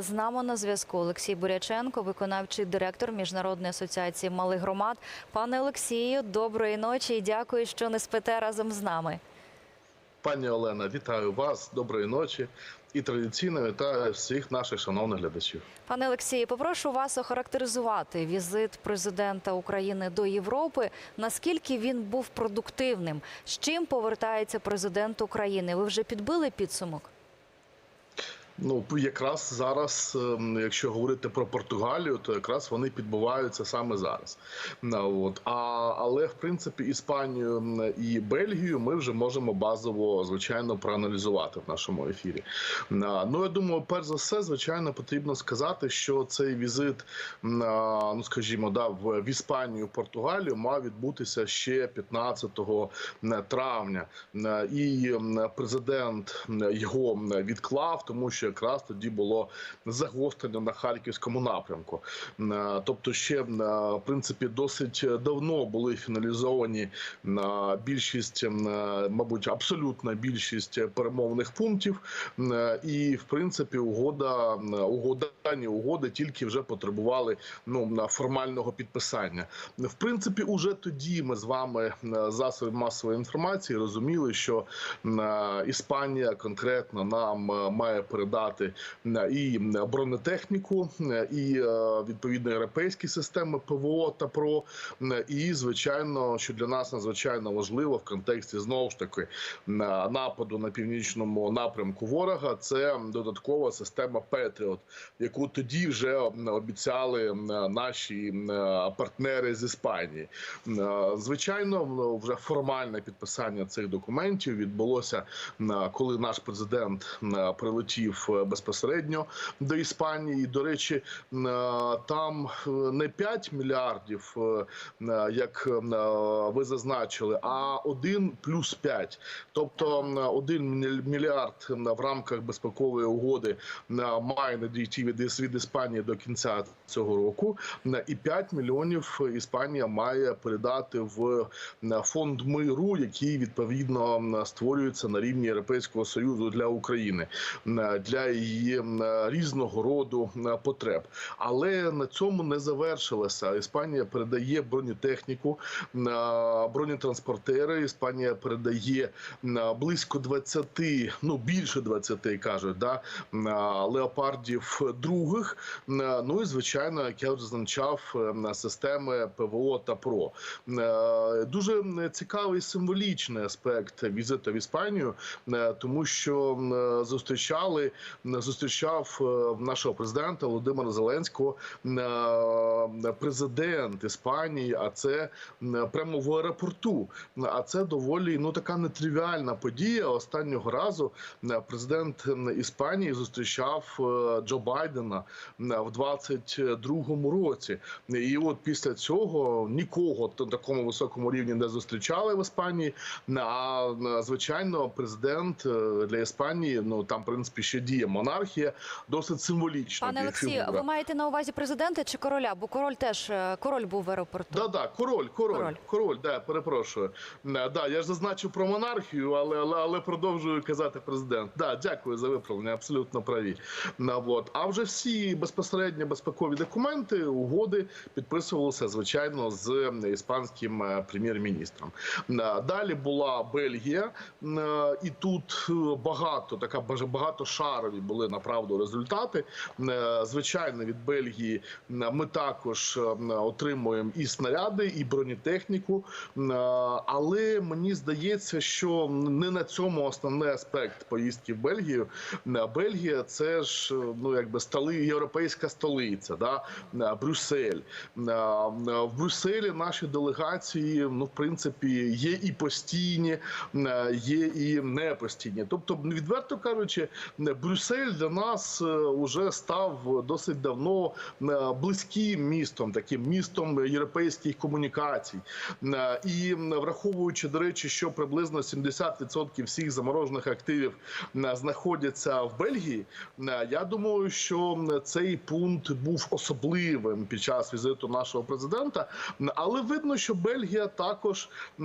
З нами на зв'язку Олексій Буряченко, виконавчий директор Міжнародної асоціації малих громад. Пане Олексію, доброї ночі і дякую, що не спите разом з нами. Пані Олена, вітаю вас, доброї ночі і традиційно вітаю всіх наших шановних глядачів. Пане Олексію, попрошу вас охарактеризувати візит президента України до Європи. Наскільки він був продуктивним? З чим повертається президент України? Ви вже підбили підсумок? Ну якраз зараз, ем, якщо говорити про Португалію, то якраз вони підбуваються саме зараз. От а але в принципі Іспанію і Бельгію ми вже можемо базово звичайно проаналізувати в нашому ефірі. Ну я думаю, перш за все, звичайно, потрібно сказати, що цей візит, ну скажімо, да, в, Іспанію, Португалію мав відбутися ще 15 травня. І президент його відклав, тому що якраз тоді було загострення на харківському напрямку. Е, Тобто, ще е, в принципі досить давно були фіналізовані е, більшість, мабуть, абсолютна більшість перемовних пунктів. І в принципі, угода угода угоди тільки вже потребували ну формального підписання. В принципі, уже тоді ми з вами засоби масової інформації розуміли, що Іспанія конкретно нам має передати м, і бронетехніку, і е, відповідно європейські системи ПВО та ПРО. І звичайно, що для нас надзвичайно важливо в контексті знову ж таки нападу на північному напрямку ворога. Це додаткова система Петріот, яку тоді вже обіцяли наші партнери з Іспанії. Е, Звичайно, вже формальне підписання цих документів відбулося коли наш президент прилетів безпосередньо до Іспанії. До речі, е, там е, не 5 мільярдів, е, е, як е, ви зазначили, а 1 плюс 5. Тобто м, 1 мільярд в рамках безпекової угоди має надійти від Іс- Іспанії до кінця цього року. І 5 мільйонів Іспанія має передати в фонд миру, який відповідно створюється на рівні Європейського союзу для України для її різного роду потреб. Але на цьому не завершилося. Іспанія передає бронетехніку, м, бронетранспортери. Іспанія передає близько 20, ну більше 20, кажуть, да, леопардів других. Ну і звичайно, як я вже зазначав, системи ПВО та ПРО. Е, Дуже цікавий символічний аспект візиту в Іспанію, е, тому що е, зустрічали зустрічав е, нашого президента Володимира Зеленського е, президент Іспанії. А це прямо в аеропорту. А це доволі ну така нетривіальна подія. Останнього разу президент Іспанії зустрічав е, Джо Байдена в 22-му році. І от після цього нікого на такому високому рівні не зустрічали в Іспанії. А звичайно, президент для Іспанії ну там в принципі ще діє монархія, досить символічна. Пане Олексію, ви маєте на увазі президента чи короля? Бо король теж е, король був в аеропорту. Да, да, король, король, Король. король, да, перепрошую. Е, Да, я ж зазначив про монархію, але, але, але продовжую казати президент. Да, дякую за виправлення, абсолютно праві. На, от. А вже всі безпосередньо безпекові документи, угоди підписувалися, звичайно, з е, іспанським е, прем'єр-міністром. Е, Далі була Бельгія, е, і тут е, багато, така баже- багатошарові були направду результати. Е, Звичайно, від Бельгії е, ми також е, отримуємо і снаряди, і бронетехніку. Але мені здається, що не на цьому основний аспект поїздки в Бельгію. Бельгія це ж ну якби столи, європейська столиця, да? Брюссель. В Брюсселі наші делегації, ну в принципі, є і постійні, є і непостійні. Тобто, відверто кажучи, е, Брюссель для нас вже став досить давно е, близьким містом, таким містом європейських комунікацій. Е, І враховуючи, до речі, що приблизно 70% всіх заморожених активів е, знаходяться в Бельгії, е, я думаю, що цей пункт був особливим під час візиту нашого президента. Але видно, що Бельгія також е,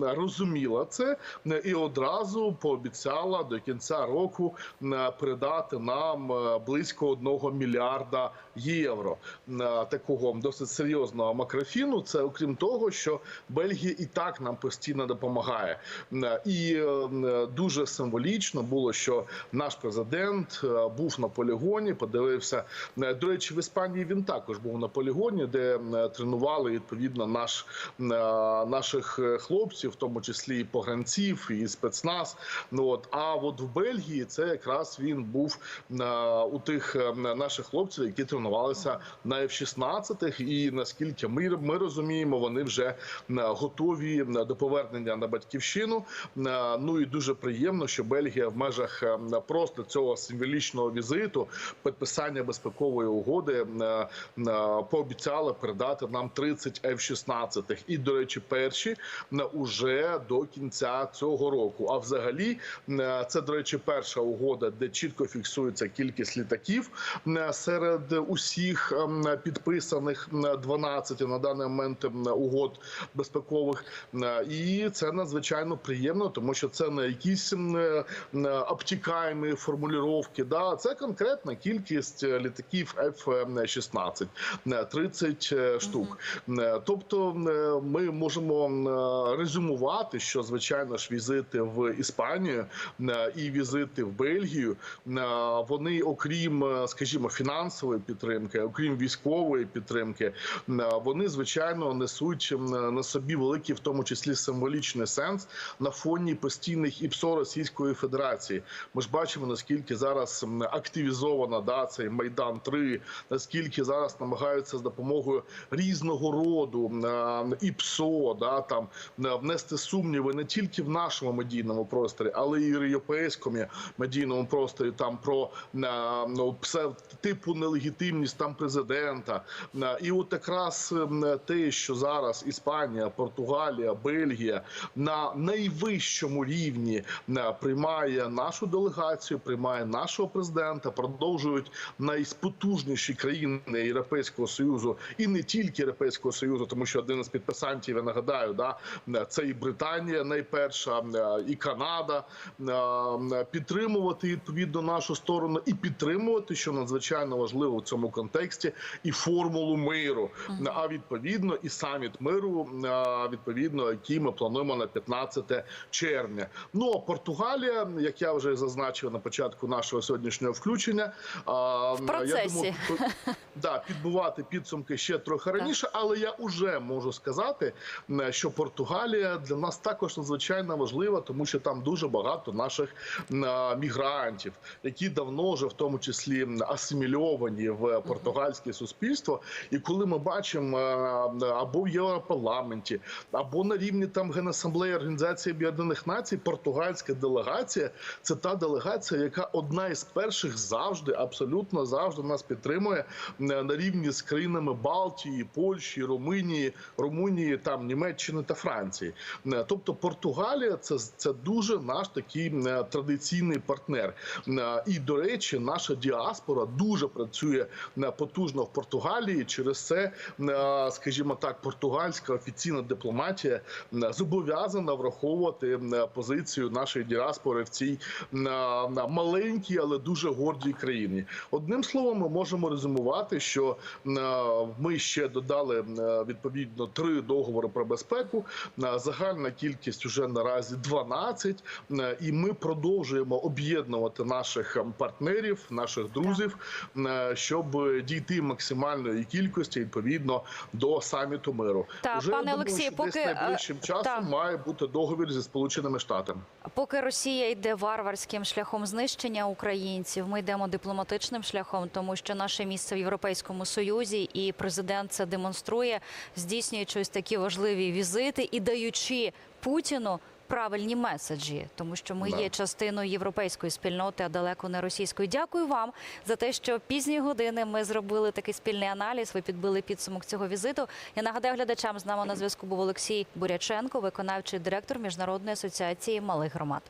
розуміла це е, і одразу пообіцяла до кінця року е, передати нам е, близько одного мільярда євро е, такого досить серйозного макрофіну. Це окрім того, що Бельгія і так нам постійно допомагає, Е, і е, дуже символічно було, що наш президент е, був на полігоні, подивився. Е, До речі, в Іспанії він також був на полігоні, де е, тренували відповідно наш е, наших е, хлопців, в тому числі і погранців, і спецназ. Ну от а от в Бельгії це якраз він був е, у тих е, наших хлопців, які тренувалися на F-16, і наскільки ми, ми розуміємо, вони вже е, готові до повернення на батьківщину. Ну і дуже приємно, що Бельгія в межах просто цього символічного візиту, підписання безпекової угоди, пообіцяла передати нам 30 F-16. І, до речі, перші уже до кінця цього року. А взагалі, це, до речі, перша угода, де чітко фіксується кількість літаків серед усіх підписаних е, 12 на даний момент угод безпекових. І це надзвичайно приємно, тому що це не якісь обтікаємі формулювання, да, це конкретна кількість літаків F-16, е, 30 е, штук. Е, Тобто е, ми можемо резюмувати, що звичайно ж візити в Іспанію і візити в Бельгію, е, вони, окрім, е, скажімо, фінансової підтримки, окрім військової підтримки, е, вони звичайно несуть на собі великий, в тому числі символічний сенс на фоні постійних ІПСО Російської Федерації. Ми ж бачимо наскільки зараз активізована да цей майдан 3 наскільки зараз намагаються з допомогою різного роду ІПСО, да там внести сумніви не тільки в нашому медійному просторі, але і в європейському медійному просторі. Там про е, ну, типу нелегітимність там президента. Е, І от якраз те, що зараз Іспанія, Португалія, Бельгія на найвищому рівні е, приймає нашу делегацію, приймає нашого президента, продовжують найспотужніші країни Європейського союзу і не тільки Європейського союзу, тому що один із підписантів, я нагадаю, да це і Британія найперша, і Канада е, відповідно нашу сторону і підтримувати, що надзвичайно важливо в цьому контексті, і формулу миру. А відповідно, і саміт миру, відповідно, який ми плануємо на 15 червня. Ну а Португалія, як я вже зазначив на початку нашого сьогоднішнього включення, В процесі. я думаю, да, підбивати підсумки ще трохи раніше, але я вже можу сказати, що Португалія для нас також надзвичайно важлива, тому що там дуже багато наших е, мігрантів, які давно вже в тому числі асимільовані в португальське суспільство. І коли ми бачимо або в Європарламенті, або на рівні там Генасамблеї Організації Об'єднаних Націй, португальська делегація це та делегація, яка одна із перших завжди, абсолютно завжди нас підтримує на рівні з країнами Балтії, Польщі, Румунії, Румунії, там Німеччини та Франції. Тобто Португалія це, це дуже наш такий традиційний партнер. Е, І до речі, наша діаспора дуже працює е, потужно в Португалії. Через це, е, скажімо так, португальська офіційна дипломатія зобов'язана враховувати позицію нашої діаспори в цій маленькій, але дуже гордій країні. Одним словом, ми можемо резюмувати, що ми ще додали відповідно три договори про безпеку. Загальна кількість уже наразі 12, е, і ми продовжуємо об'єднувати наших е, партнерів, наших друзів, е, щоб дійти максимальної кількості відповідно до саміту миру. Так, Уже, пане Олексію, поки, е, найближчим часом так. має бути договір зі сполученими штатами. Поки Росія йде варварським шляхом знищення українців, ми йдемо дипломатичним шляхом, тому що наше місце в Європейському Союзі і президент це демонструє, здійснюючи ось такі важливі візити і даючи Путіну. Правильні меседжі, тому що ми Да. є частиною європейської спільноти, а далеко не російської. Дякую вам за те, що пізні години ми зробили такий спільний аналіз. Ви підбили підсумок цього візиту. Я нагадаю глядачам з нами на зв'язку був Олексій Буряченко, виконавчий директор міжнародної асоціації малих громад.